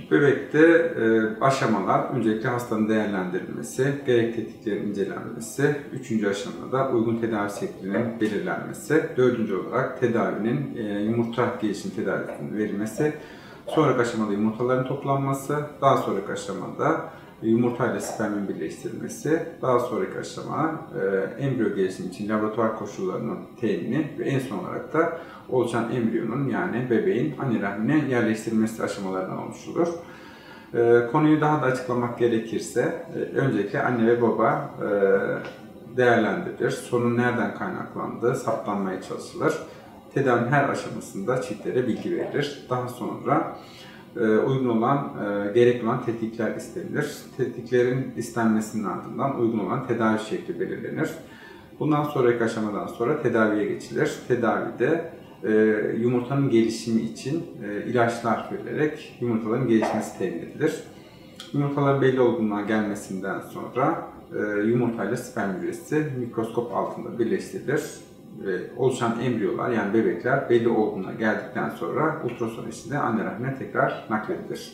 Tüp bebekte e, aşamalar öncelikle hastanın değerlendirilmesi, gerek tetkiklerin incelenmesi, üçüncü aşamada uygun tedavi şeklinin belirlenmesi, dördüncü olarak tedavinin e, yumurta gelişim tedavisinin verilmesi, sonraki aşamada yumurtaların toplanması, daha sonraki aşamada yumurta ile spermin birleştirilmesi, daha sonraki aşama e, embriyo gelişimi için laboratuvar koşullarının temini ve en son olarak da oluşan embriyonun yani bebeğin anne rahmine yerleştirilmesi aşamalarından oluşturur. E, konuyu daha da açıklamak gerekirse e, öncelikle anne ve baba e, değerlendirilir. Sorun nereden kaynaklandığı saptanmaya çalışılır. Tedavinin her aşamasında çiftlere bilgi verilir. Daha sonra e, uygun olan, e, gerekli olan tetkikler istenilir. Tetkiklerin istenmesinin ardından uygun olan tedavi şekli belirlenir. Bundan sonraki aşamadan sonra tedaviye geçilir. Tedavide e, yumurtanın gelişimi için ilaçlar verilerek yumurtaların gelişmesi temin edilir. Yumurtalar belli olgunluğa gelmesinden sonra yumurtayla sperm hücresi mikroskop altında birleştirilir ve oluşan embriyolar yani bebekler belli olduğuna geldikten sonra ultrason eşliğinde anne rahmine tekrar nakledilir.